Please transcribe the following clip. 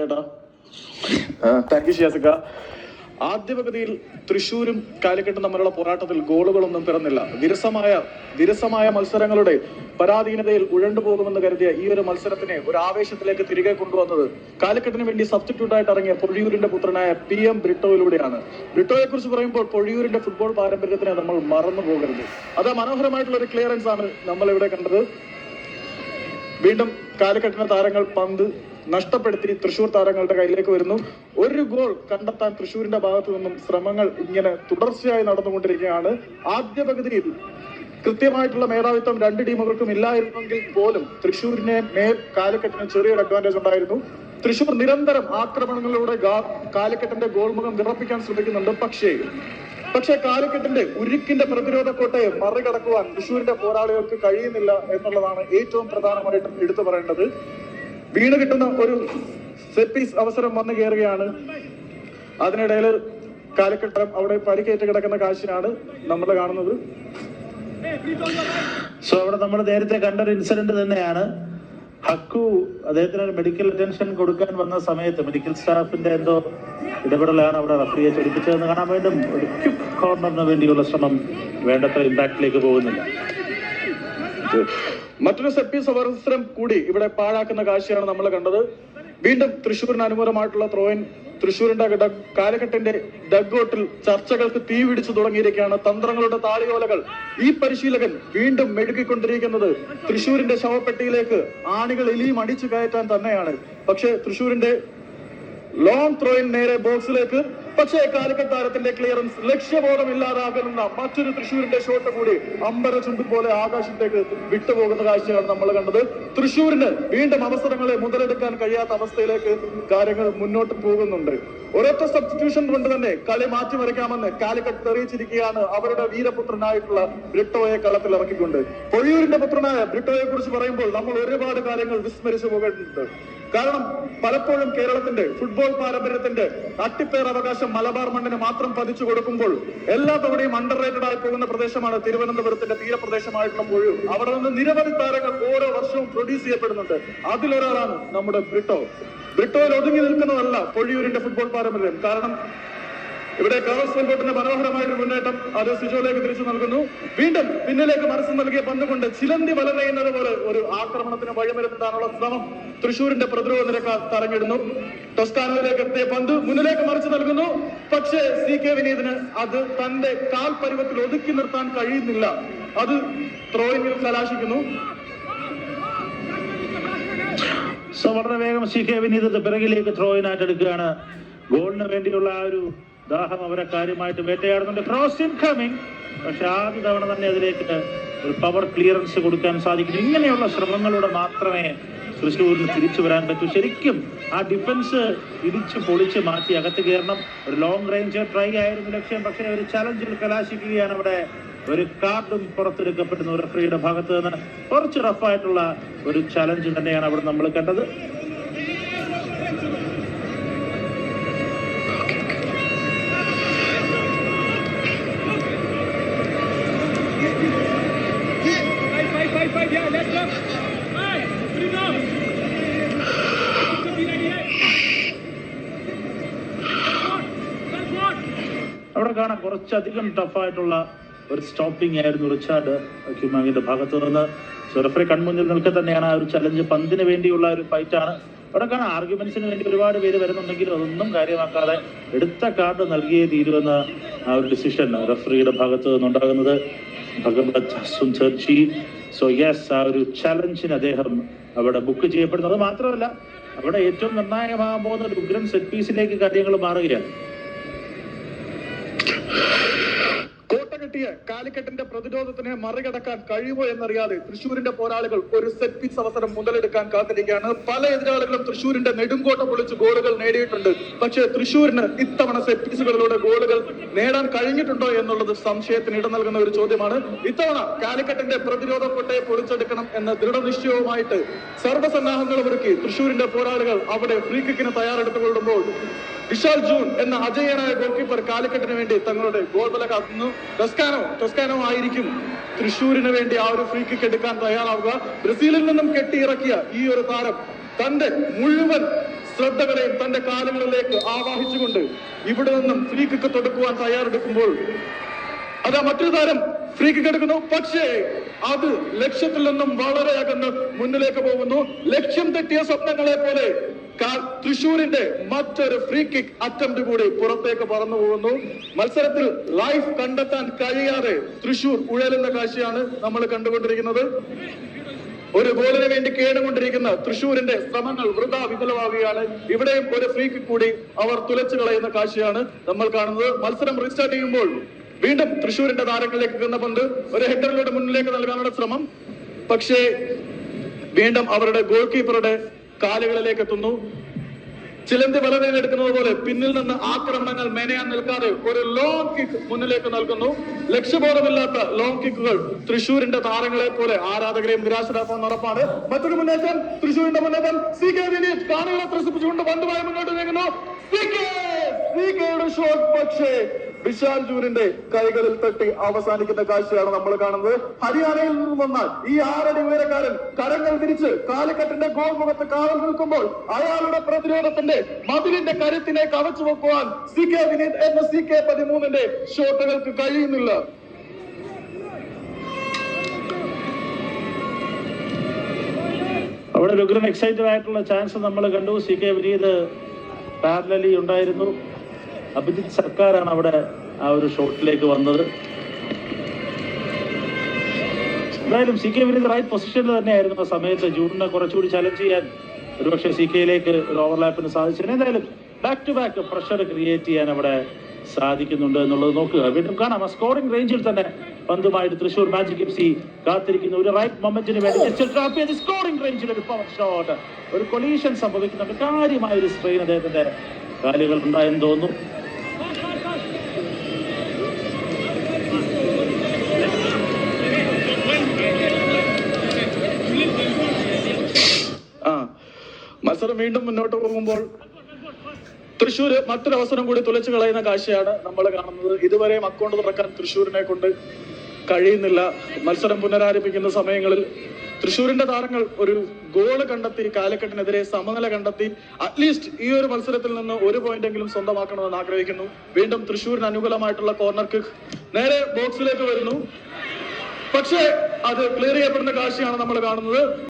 ചേട്ടാ thank you ഷിയാസിക്ക. തൃശൂരും കാലിക്കട്ടും തമ്മിലുള്ള പോരാട്ടത്തിൽ ഗോളുകളൊന്നും പിറന്നില്ല. വിരസമായ വിരസമായ മത്സരങ്ങളുടെ പരാധീനതയിൽ ഉഴണ്ടു പോകുമെന്ന് കരുതിയ ഈ ഒരു മത്സരത്തിനെ ഒരു ആവേശത്തിലേക്ക് തിരികെ കൊണ്ടുവന്നത് കാലിക്കട്ടിന് വേണ്ടി സബ്സ്റ്റിറ്റ്യൂട്ടായിട്ട് ഇറങ്ങിയ പൊഴിയൂരിന്റെ പുത്രനായ പി എം ബ്രിട്ടോയിലൂടെയാണ്. ബ്രിട്ടോയെ കുറിച്ച് പറയുമ്പോൾ പൊഴിയൂരിന്റെ ഫുട്ബോൾ പാരമ്പര്യത്തിനെ നമ്മൾ മറന്നു പോകരുത്. അത് മനോഹരമായിട്ടുള്ള ഒരു ക്ലിയറൻസ് ആണ് നമ്മൾ ഇവിടെ കണ്ടത്. വീണ്ടും കാലിക്കട്ടിന് താരങ്ങൾ പന്ത് നഷ്ടപ്പെടുത്തി തൃശൂർ താരങ്ങളുടെ കയ്യിലേക്ക് വരുന്നു. ഒരു ഗോൾ കണ്ടെത്താൻ തൃശൂരിന്റെ ഭാഗത്തു നിന്നും ശ്രമങ്ങൾ ഇങ്ങനെ തുടർച്ചയായി നടന്നുകൊണ്ടിരിക്കുകയാണ്. ആദ്യ പകുതിയിൽ കൃത്യമായിട്ടുള്ള മേധാവിത്വം രണ്ട് ടീമുകൾക്കും ഇല്ലായിരുന്നെങ്കിൽ പോലും തൃശൂരിനെ മേൽ കാലഘട്ടത്തിന് ചെറിയൊരു അഡ്വാന്റേജ് ഉണ്ടായിരുന്നു. തൃശൂർ നിരന്തരം ആക്രമണങ്ങളിലൂടെ ഗാ- ഗോൾമുഖം ഗോൾ മുഖം വിറപ്പിക്കാൻ ശ്രമിക്കുന്നുണ്ട്. പക്ഷേ പക്ഷെ കാലിക്കട്ടിന്റെ ഉരുക്കിന്റെ പ്രതിരോധ കോട്ടയെ മറികടക്കുവാൻ തൃശൂരിന്റെ പോരാളികൾക്ക് കഴിയുന്നില്ല എന്നുള്ളതാണ് ഏറ്റവും പ്രധാനമായിട്ടും എടുത്തു പറയേണ്ടത്. വീണ് കിട്ടുന്ന ഒരു സെറ്റ് പീസ് അവസരം വന്നു കയറുകയാണ്. അതിനിടയിൽ കാലിക്കട്ടം അവിടെ പരിക്കേറ്റ് കിടക്കുന്ന കാശിനാണ് നമ്മൾ കാണുന്നത്. സോ അവിടെ നമ്മൾ നേരത്തെ കണ്ട ഒരു ഇൻസിഡന്റ് തന്നെയാണ്. ഹക്കു അദ്ദേഹത്തിന് ഒരു മെഡിക്കൽ അറ്റൻഷൻ കൊടുക്കാൻ വന്ന സമയത്ത് മെഡിക്കൽ സ്റ്റാഫിന്റെ എന്തോ ഇടപെടലാണ് അവിടെ റഫറിയെ ചൊടിപ്പിച്ചതെന്ന് കാണാൻ വേണ്ടും ഒരു ക്യുക്ക് കോർണറിന് വേണ്ടിയുള്ള ശ്രമം വേണ്ടത്ര ഇമ്പാക്റ്റിലേക്ക് പോകുന്നില്ല. മറ്റൊരു സെറ്റ് പീസ് കൂടി ഇവിടെ പാഴാക്കുന്ന കാഴ്ചയാണ് നമ്മൾ കണ്ടത്. വീണ്ടും തൃശ്ശൂരിന് അനുകൂലമായിട്ടുള്ള ത്രോയിൻ തൃശ്ശൂരിന്റെ കാലഘട്ടത്തിന്റെ ഡഗ്ഔട്ടിൽ ചർച്ചകൾക്ക് തീ പിടിച്ചു തുടങ്ങിയിരിക്കുകയാണ് തന്ത്രങ്ങളുടെ താളിയോലകൾ ഈ പരിശീലകൻ വീണ്ടും മെഴുകിക്കൊണ്ടിരിക്കുന്നത് തൃശ്ശൂരിന്റെ ശവപ്പെട്ടിയിലേക്ക്. ആണികൾ ഇലിയും അടിച്ചു കയറ്റാൻ തന്നെയാണ്. പക്ഷേ തൃശ്ശൂരിന്റെ ലോങ് ത്രോയിൻ നേരെ ബോക്സിലേക്ക് പക്ഷേ കാലിക്കറ്റ് താരത്തിന്റെ ക്ലിയറൻസ് ലക്ഷ്യബോധമില്ലാതാകുന്ന മറ്റൊരു തൃശ്ശൂരിന്റെ ഷോട്ട് കൂടി അമ്പര ചുണ്ടു പോലെ ആകാശത്തേക്ക് വിട്ടുപോകുന്ന കാഴ്ചയാണ് നമ്മൾ കണ്ടത്. തൃശ്ശൂരിന് വീണ്ടും അവസരങ്ങളെ മുതലെടുക്കാൻ കഴിയാത്ത അവസ്ഥയിലേക്ക് കാര്യങ്ങൾ മുന്നോട്ട് പോകുന്നുണ്ട്. ഒരൊറ്റ സബ്സ്റ്റിറ്റ്യൂഷൻ കൊണ്ട് തന്നെ കളി മാറ്റിമറിക്കാമെന്ന് കാലിക്കറ്റ് തെറിയിച്ചിരിക്കുകയാണ് അവരുടെ വീരപുത്രനായിട്ടുള്ള ബ്രിട്ടോയെ കളത്തിൽ ഇറക്കിക്കൊണ്ട്. പൊഴിയൂരിന്റെ പുത്രനായ ബ്രിട്ടോയെ കുറിച്ച് പറയുമ്പോൾ നമ്മൾ ഒരുപാട് കാര്യങ്ങൾ വിസ്മരിച്ചു പോകേണ്ടതുണ്ട്. കാരണം പലപ്പോഴും കേരളത്തിന്റെ ഫുട്ബോൾ പാരമ്പര്യത്തിന്റെ അട്ടിപ്പേർ അവകാശം മലബാർ മണ്ണിന് മാത്രം പതിച്ചു കൊടുക്കുമ്പോൾ എല്ലാ തവണയും അണ്ടർ റേറ്റഡ് ആയി പോകുന്ന പ്രദേശമാണ് തിരുവനന്തപുരത്തിന്റെ തീരപ്രദേശമായിട്ടുള്ള പൊഴിയൂർ. അവിടെ നിന്ന് നിരവധി താരങ്ങൾ ഓരോ വർഷവും പ്രൊഡ്യൂസ് ചെയ്യപ്പെടുന്നുണ്ട്. അതിലൊരാളാണ് നമ്മുടെ ബ്രിട്ടോ. ബ്രിട്ടോയിൽ ഒതുങ്ങി നിൽക്കുന്നതല്ല പൊഴിയൂരിന്റെ ഫുട്ബോൾ പാരമ്പര്യം. കാരണം ഇവിടെ കാറോസ് വെൽബോട്ടിന്റെ മനോഹരമായൊരു മുന്നേറ്റം അത് സിജോയിലേക്ക് തിരിച്ചു നൽകുന്നു. വീണ്ടും പിന്നിലേക്ക് മനസ്സ് നൽകിയ പന്ത് കൊണ്ട് ചിലന്തി വലനയുന്നത് പോലെ ഒരു ആക്രമണത്തിന് വഴിമരുന്നതാനുള്ള ശ്രമം തൃശൂരിന്റെ പ്രതിരോധ നിരക്ക് തരഞ്ഞിടുന്നു ടൊസ്കാനോയിലേക്ക് എത്തിയ പന്ത് മുന്നിലേക്ക് മറിച്ചു നൽകുന്നു. പക്ഷേ സി കെ വിനീതിന് അത് തന്റെ കാൽ പരുവത്തിൽ ഒതുക്കി നിർത്താൻ കഴിയുന്നില്ല. അത് ത്രോയിങ്ങിൽ കലാശിക്കുന്നു. സോ വളരെ വേഗം സി കെ വിനീത് പിറകിലേക്ക് ത്രോയിനായിട്ട് എടുക്കുകയാണ് ഗോളിന് വേണ്ടിയുള്ള ആ ഒരു ദാഹം അവരെ കാര്യമായിട്ട് വേട്ടയാടുന്നുണ്ട്. ക്രോസ് ഇൻകമിങ് പക്ഷെ ആദ്യ തവണ തന്നെ അതിലേക്ക് ഒരു പവർ ക്ലിയറൻസ് കൊടുക്കാൻ സാധിക്കുന്നു. ഇങ്ങനെയുള്ള ശ്രമങ്ങളിലൂടെ മാത്രമേ തൃശ്ശൂരിന് തിരിച്ചു വരാൻ പറ്റൂ. ശരിക്കും ആ ഡിഫൻസ് ഇടിച്ച് പൊളിച്ച് മാറ്റി അകത്ത് കയറണം. ഒരു ലോങ് റേഞ്ച് ട്രൈ ആയിരുന്നു ലക്ഷ്യം. പക്ഷേ ഒരു ചലഞ്ചിൽ കലാശിക്കുകയാണ് അവിടെ ഒരു കാർഡും പുറത്തെടുക്കപ്പെടുന്നു റഫറിയുടെ ഭാഗത്ത് നിന്ന് കുറച്ച് റഫായിട്ടുള്ള ഒരു ചലഞ്ച് തന്നെയാണ് അവിടെ നമ്മൾ കണ്ടത്. അവിടെ കാണാൻ കുറച്ചധികം ടഫായിട്ടുള്ള ഒരു സ്റ്റോപ്പിംഗ് ആയിരുന്നു റിച്ചാർഡ് ക്യുമാങ്ങിന്റെ ഭാഗത്തു നിന്ന്. സുരഫറെ കൺമുന്നിൽ നിൽക്കെ തന്നെയാണ് ആ ഒരു ചലഞ്ച് പന്തിന് വേണ്ടിയുള്ള ഒരു ഫൈറ്റാണ് അവിടെ കാണാൻ ആർഗ്യുമെന്റ്സിന് വേണ്ടി ഒരുപാട് പേര് വരുന്നുണ്ടെങ്കിലും അതൊന്നും കാര്യമാക്കാതെ എടുത്ത കാർഡ് നൽകിയേ തീരുമെന്ന ആ ഒരു ഡിസിഷൻ റഫറിയുടെ ഭാഗത്ത് നിന്നുണ്ടാകുന്നത്. ഭഗവത് സോ യെസ് ആ ഒരു ചലഞ്ചിന് അദ്ദേഹം അവിടെ ബുക്ക് ചെയ്യപ്പെടുന്നത് മാത്രമല്ല അവിടെ ഏറ്റവും നിർണായകമാകാൻ പോകുന്ന ഒരു ഉഗ്രൻ സെറ്റ് പീസിലേക്ക് കാര്യങ്ങൾ മാറുകയാണ്. കെട്ടിയ കാലിക്കറ്റിന്റെ പ്രതിരോധത്തിനെ മറികടക്കാൻ കഴിയുമോ എന്നറിയാതെ തൃശൂരിന്റെ പോരാളികൾ ഒരു സെറ്റ് പീസ് അവസരം മുതലെടുക്കാൻ കാത്തിരിക്കുകയാണ്. പല എതിരാളികളും തൃശൂരിന്റെ നെടുങ്കോട്ട പൊളിച്ച് ഗോളുകൾ നേടിയിട്ടുണ്ട്. പക്ഷേ തൃശൂരിന് ഇത്തവണ സെറ്റ് പീസുകളിലൂടെ ഗോളുകൾ നേടാൻ കഴിഞ്ഞിട്ടുണ്ടോ എന്നുള്ളത് സംശയത്തിന് ഇട നൽകുന്ന ഒരു ചോദ്യമാണ്. ഇത്തവണ കാലിക്കറ്റിന്റെ പ്രതിരോധ കോട്ടയെ പൊളിച്ചെടുക്കണം എന്ന ദൃഢനിശ്ചയവുമായിട്ട് സർവസന്നാഹങ്ങളും ഒരുക്കി തൃശൂരിന്റെ പോരാളികൾ അവിടെ ഫ്രീ കിക്കിന് തയ്യാറെടുത്തുകൊള്ളുമ്പോൾ വിശാൽ ജൂൺ എന്ന അജയനായ ഗോൾ കീപ്പർ കാലിക്കറ്റിന് വേണ്ടി തങ്ങളുടെ ഗോൾ വില കാത്തുന്നു. ടൊസ്കാനോ ടൊസ്കാനോ ആയിരിക്കും തൃശൂരിന് വേണ്ടി ആ ഒരു ഫ്രീ കിക്ക് എടുക്കാൻ തയ്യാറാവുക. ബ്രസീലിൽ നിന്നും കെട്ടിയിറക്കിയ ഈ ഒരു താരം തന്റെ മുഴുവൻ ശ്രദ്ധകളെയും തന്റെ കാലുകളിലേക്ക് ആവാഹിച്ചുകൊണ്ട് ഇവിടെ നിന്നും ഫ്രീ കിക്ക് തൊടുക്കുവാൻ തയ്യാറെടുക്കുമ്പോൾ അതാ മറ്റൊരു താരം ഫ്രീ കിക്ക് എടുക്കുന്നു. പക്ഷേ അത് ലക്ഷ്യത്തിൽ നിന്നും വളരെ അകന്ന് മുന്നിലേക്ക് പോകുന്നു. ലക്ഷ്യം തെറ്റിയ സ്വപ്നങ്ങളെ പോലെ തൃശൂരിന്റെ മറ്റൊരു ഫ്രീ കിക്ക് അറ്റംപ്റ്റ് കൂടി പുറത്തേക്ക് പറന്നു പോകുന്നു. മത്സരത്തിൽ ലൈഫ് കണ്ടെത്താൻ കഴിയാതെ തൃശൂർ ഉഴലുന്ന കാഴ്ചയാണ് നമ്മൾ കണ്ടുകൊണ്ടിരിക്കുന്നത്. ഒരു ഗോളിന് വേണ്ടി കേടുകൊണ്ടിരിക്കുന്ന തൃശൂരിന്റെ ശ്രമങ്ങൾ വൃതാ വിഫലമാവുകയാണ്. ഇവിടെയും ഒരു ഫ്രീക്ക് കൂടി അവർ തുലച്ചു കളയുന്ന കാഴ്ചയാണ് നമ്മൾ കാണുന്നത്. മത്സരം റീസ്റ്റാർട്ട് ചെയ്യുമ്പോൾ വീണ്ടും തൃശൂരിന്റെ താരങ്ങളിലേക്ക് എത്തുന്ന പന്ത് ഒരു ഹെഡറിലൂടെ മുന്നിലേക്ക് നൽകാനുള്ള ശ്രമം. പക്ഷേ വീണ്ടും അവരുടെ ഗോൾ കീപ്പറുടെ കാലുകളിലേക്ക് എത്തുന്നു. ചിലന്തി വലതയിൽ പോലെ പിന്നിൽ നിന്ന് ആക്രമണങ്ങൾ മെനയാൻ നിൽക്കാതെ ഒരു ലോങ് കിക്ക് മുന്നിലേക്ക് നൽകുന്നു. ലക്ഷ്യബോധമില്ലാത്ത ലോങ് കിക്കുകൾ തൃശൂരിന്റെ താരങ്ങളെ പോലെ ആരാധകരെയും നിരാശരാക്കാൻ ഉറപ്പാണ് മറ്റൊരു മുന്നേറ്റം തൃശൂരിന്റെ മുന്നേറ്റം. സി കെ വിനീത് കാണികളെ ത്രസിപ്പിച്ചുകൊണ്ട് പന്തുമായി മുന്നോട്ട് നീങ്ങുന്നു. ഷോട്ട് പക്ഷേ വിശാൽ ജൂരിന്റെ കൈകളിൽ തട്ടി അവസാനിക്കുന്ന കാഴ്ചയാണ് നമ്മൾ കാണുന്നത്. ഹരിയാനയിൽ നിന്ന് വന്ന ഈ ആറടി ഉയരക്കാരൻ കരങ്ങൾ തിരിച്ച് കാലിക്കറ്റിന്റെ ഗോൾമുഖത്ത് കാവൽ നിൽക്കുമ്പോൾ അയാളുടെ പ്രതിരോധത്തിന്റെ മതിലിന്റെ കരുത്തിനെ കവച്ചു വെക്കുവാൻ സി കെ വിനീത് എന്ന സി കെ പതിമൂന്നിന്റെ ഷോട്ടുകൾക്ക് കഴിയുന്നില്ല. അവിടെ ഉഗ്രൻ എക്സൈറ്റഡ് ആയിട്ടുള്ള ചാൻസ് നമ്മൾ കണ്ടു. സി കെ വിനീത് പാരലലി ഉണ്ടായിരുന്നു. അഭിജിത് സർക്കാരാണ് അവിടെ ആ ഒരു ഷോട്ടിലേക്ക് വന്നത്. എന്തായാലും സി കെ വിനീത് റൈറ്റ് പൊസിഷനിൽ തന്നെയായിരുന്നു ആ സമയത്ത് ജൂണിനെ കുറച്ചുകൂടി ചലഞ്ച് ചെയ്യാൻ. ഒരുപക്ഷെ സി കെയിലേക്ക് ഒരു ഓവർലാപ്പിന് സാധിച്ചു എന്തായാലും back to back pressure create ചെയ്യാൻ അവിടെ സാധിക്കുന്നുണ്ട് എന്നുള്ളത് നോക്കുക. വീണ്ടും കാണാം. ആ സ്കോറിംഗ് റേഞ്ചിൽ തന്നെ പന്തുമായിട്ട് തൃശൂർ മാജിക് എഫ് സി കാത്തിരിക്കുന്ന. ഒരു റൈറ്റ് മൊമെന്റിന് വേണ്ടി സ്കോറിംഗ് റേഞ്ചിൽ ഒരു പവർ ഷോട്ട് ഒരു കൊലീഷൻ സംഭവിക്കുന്നുണ്ട്. കാര്യമായ ഒരു സ്ട്രെയിൻ അദ്ദേഹത്തിന്റെ കാലുകൾ ഉണ്ടായെന്ന് തോന്നുന്നു ആ മത്സരം വീണ്ടും മുന്നോട്ട് പോകുമ്പോൾ തൃശ്ശൂര് മറ്റൊരവസരം കൂടി തുലച്ചു കളയുന്ന കാഴ്ചയാണ് നമ്മൾ കാണുന്നത്. ഇതുവരെ അക്കൗണ്ട് തുറക്കാൻ തൃശ്ശൂരിനെ കൊണ്ട് കഴിയുന്നില്ല. മത്സരം പുനരാരംഭിക്കുന്ന സമയങ്ങളിൽ തൃശ്ശൂരിന്റെ താരങ്ങൾ ഒരു ഗോൾ കണ്ടെത്തി കാലക്കെട്ടിനെതിരെ സമനില കണ്ടെത്തി അറ്റ്ലീസ്റ്റ് ഈ ഒരു മത്സരത്തിൽ നിന്ന് ഒരു പോയിന്റ് എങ്കിലും സ്വന്തമാക്കണമെന്ന് ആഗ്രഹിക്കുന്നു. വീണ്ടും തൃശ്ശൂരിന് അനുകൂലമായിട്ടുള്ള കോർണർ കിക്ക് നേരെ ബോക്സിലേക്ക് വരുന്നു. പക്ഷേ അത് ക്ലിയർ ചെയ്യപ്പെടുന്ന കാഴ്ചയാണ് നമ്മൾ കാണുന്നത്.